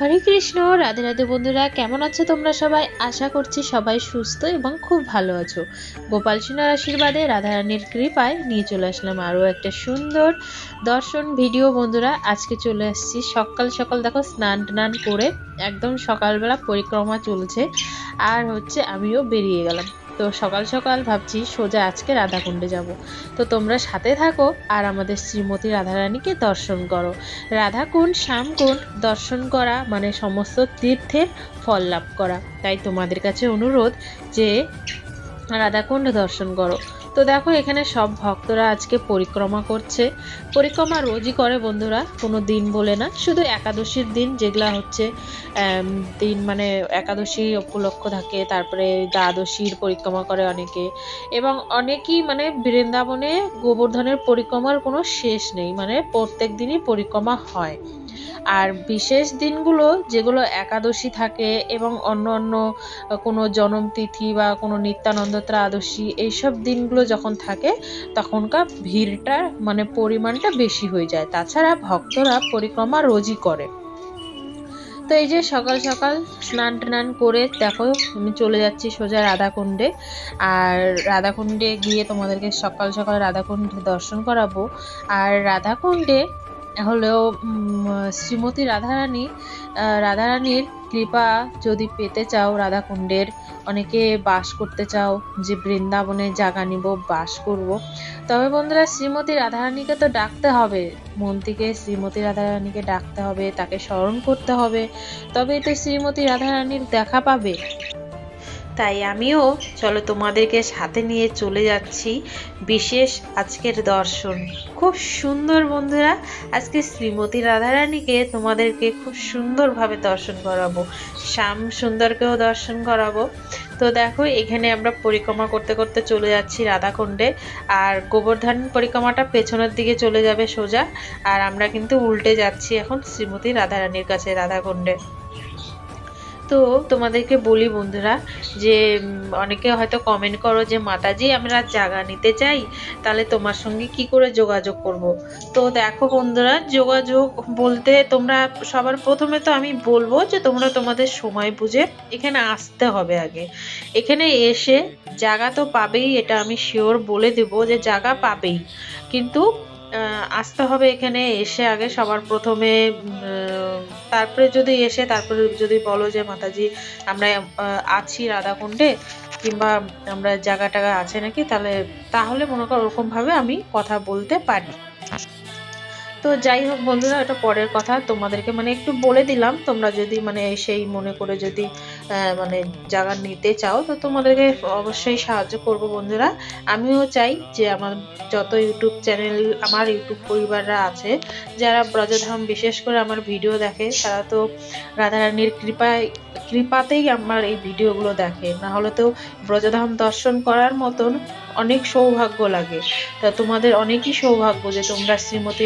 হরে কৃষ্ণ, রাধে রাধে বন্ধুরা, কেমন আছো তোমরা সবাই? আশা করছি সবাই সুস্থ এবং খুব ভালো আছো। গোপাল সোনার আশীর্বাদে রাধারানীর কৃপায় নিয়ে চলে আসলাম আরও একটা সুন্দর দর্শন ভিডিও। বন্ধুরা, আজকে চলে আসছি সকাল সকাল দেখো স্নান টান করে একদম সকালবেলা পরিক্রমা চলছে। আর হচ্ছে আমিও বেরিয়ে গেলাম। তো সকাল সকাল ভাবছি সোজা আজকে রাধাকুণ্ডে যাব। তো তোমরা সাথে থাকো আর আমাদের শ্রীমতী রাধারানীকে দর্শন করো। রাধাকুণ্ড, শ্যামকুণ্ড দর্শন করা মানে সমস্ত তীর্থের ফল লাভ করা। তাই তোমাদের কাছে অনুরোধ যে রাধাকুণ্ড দর্শন করো। তো দেখো, এখানে সব ভক্তরা আজকে পরিক্রমা করছে। পরিক্রমা রোজই করে বন্ধুরা, কোনো দিন বলে না। শুধু একাদশীর দিন, যেগুলা হচ্ছে দিন মানে একাদশী উপলক্ষ থাকে, তারপরে দ্বাদশীর পরিক্রমা করে অনেকে। এবং অনেকেই মানে বৃন্দাবনে গোবর্ধনের পরিক্রমার কোনো শেষ নেই মানে প্রত্যেক দিনই পরিক্রমা হয়। আর বিশেষ দিনগুলো যেগুলো একাদশী থাকে এবং অন্য অন্য কোনো জনম তিথি বা কোনো নিত্যানন্দ ত্রাদশী এইসব দিনগুলো যখন থাকে, তখনকার ভিড়টা মানে পরিমাণটা বেশি হয়ে যায়। তাছাড়া ভক্তরা পরিক্রমা রোজই করে। তো এই যে সকাল সকাল স্নান টান করে, দেখো আমি চলে যাচ্ছি সোজা রাধাকুণ্ডে। আর রাধাকুণ্ডে গিয়ে তোমাদেরকে সকাল সকাল রাধাকুণ্ড দর্শন করাবো। আর রাধাকুণ্ডে হলেও শ্রীমতী রাধারানী রাধারানীর কৃপা যদি পেতে চাও রাধাকুণ্ডের, অনেকে বাস করতে চাও যে বৃন্দাবনে জাগা নিব, বাস করব। তবে বন্ধুরা, শ্রীমতী রাধারানীকে তো ডাকতে হবে। মন থেকে শ্রীমতী রাধারানীকে ডাকতে হবে, তাকে স্মরণ করতে হবে। তবেই তো শ্রীমতী রাধারানীর দেখা পাবে। তাই আমিও, চলো তোমাদেরকে সাথে নিয়ে চলে যাচ্ছি বিশেষ আজকের দর্শন। খুব সুন্দর বন্ধুরা, আজকে শ্রীমতী রাধারানীকে তোমাদেরকে খুব সুন্দরভাবে দর্শন করাবো। শ্যাম সুন্দরকেও দর্শন করাবো। তো দেখো, এখানে আমরা পরিক্রমা করতে করতে চলে যাচ্ছি রাধাকুণ্ডে, আর গোবর্ধন পরিক্রমাটা পেছনের দিকে চলে যাবে সোজা, আর আমরা কিন্তু উল্টে যাচ্ছি এখন শ্রীমতী রাধারানীর কাছে, রাধাকুণ্ডে। তো তোমাদেরকে বলি বন্ধুরা যে অনেকে হয়তো কমেন্ট করো যে, মাতাজি, আমরা জায়গা নিতে চাই, তাহলে তোমার সঙ্গে কি করে যোগাযোগ করব? তো দেখো বন্ধুরা, যোগাযোগ বলতে তোমরা সবার প্রথমে তো আমি বলব যে, তোমরা তোমাদের সময় বুঝে এখানে আসতে হবে আগে। এখানে এসে জায়গা তো পাবেই, এটা আমি শিওর বলে দেব যে জায়গা পাবেই। কিন্তু আসতে হবে এখানে এসে আগে সবার প্রথমে তারপরে যদি এসে, তারপরে যদি বলো যে, মাতাজি, আমরা আছি রাধাকুণ্ডে কিংবা আমরা জায়গা টাগা আছে নাকি? তাহলে তাহলে মনে করো ওরকমভাবে আমি কথা বলতে পারি। তো যাই হোক বন্ধুরা, এটা পরের কথা। তোমাদেরকে মানে একটু বলে দিলাম, তোমরা যদি মানে সেই মনে করে যদি মানে জায়গা নিতে চাও, তো তোমাদেরকে অবশ্যই সাহায্য করব বন্ধুরা। আমিও চাই যে আমার যত ইউটিউব চ্যানেল, আমার ইউটিউব পরিবাররা আছে, যারা ব্রজধাম বিশেষ করে আমার ভিডিও দেখে, তারা তো রাধারানীর কৃপায়, কৃপাতেই আমার এই ভিডিওগুলো দেখে। না হলে তো ব্রজধাম দর্শন করার মতন অনেক সৌভাগ্য লাগে। তা তোমাদের অনেকই সৌভাগ্য যে তোমরা শ্রীমতী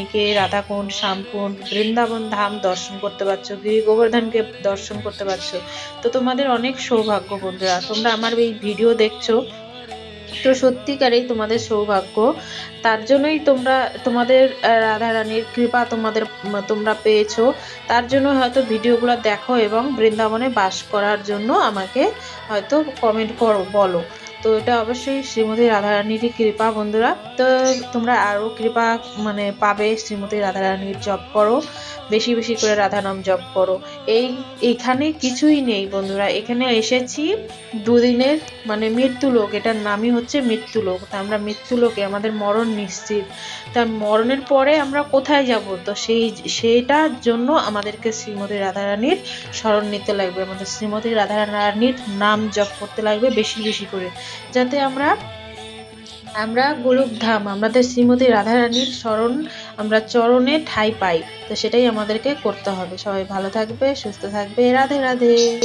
রাধারানীকে রাধাকুণ্ড শ্যামকুণ্ড বৃন্দাবন ধাম দর্শন করতে পারছ গিরি গোবর্ধনকে দর্শন করতে পারছ। তো তোমাদের অনেক সৌভাগ্য বন্ধুরা তোমরা আমার এই ভিডিও দেখছ। তো সত্যিকারেই তোমাদের সৌভাগ্য। তার জন্যই তোমরা তোমাদের আহ, রাধারানীর কৃপা তোমাদের তোমরা পেয়েছ। তার জন্য হয়তো ভিডিওগুলো দেখো এবং বৃন্দাবনে বাস করার জন্য আমাকে হয়তো কমেন্ট করো বলো। তো এটা অবশ্যই শ্রীমতী রাধারানীরই কৃপা, বন্ধুরা। তো তোমরা আরও কৃপা মানে পাবে শ্রীমতী রাধারানীর জপ করো। বেশি বেশি করে রাধা নাম জপ করো। এই, এখানে কিছুই নেই, বন্ধুরা। এখানে এসেছি দুদিনের মানে মৃত্যুলোক। এটার নামই হচ্ছে মৃত্যুলোক। তা আমরা মৃত্যুলোকে, আমাদের মরণ নিশ্চিত। তা মরণের পরে আমরা কোথায় যাব? তো সেই সেইটার জন্য আমাদেরকে শ্রীমতী রাধারানীর স্মরণ নিতে লাগবে। আমাদের শ্রীমতী রাধারানীর নাম জপ করতে লাগবে বেশি বেশি করে। যাতে আমরা আমরা গোলকধাম আমাদের শ্রীমতী রাধারানীর স্মরণ, আমরা চরণে ঠাঁই পাই। তো সেটাই আমাদেরকে করতে হবে। সবাই ভালো থাকবে, সুস্থ থাকবে। রাধে রাধে।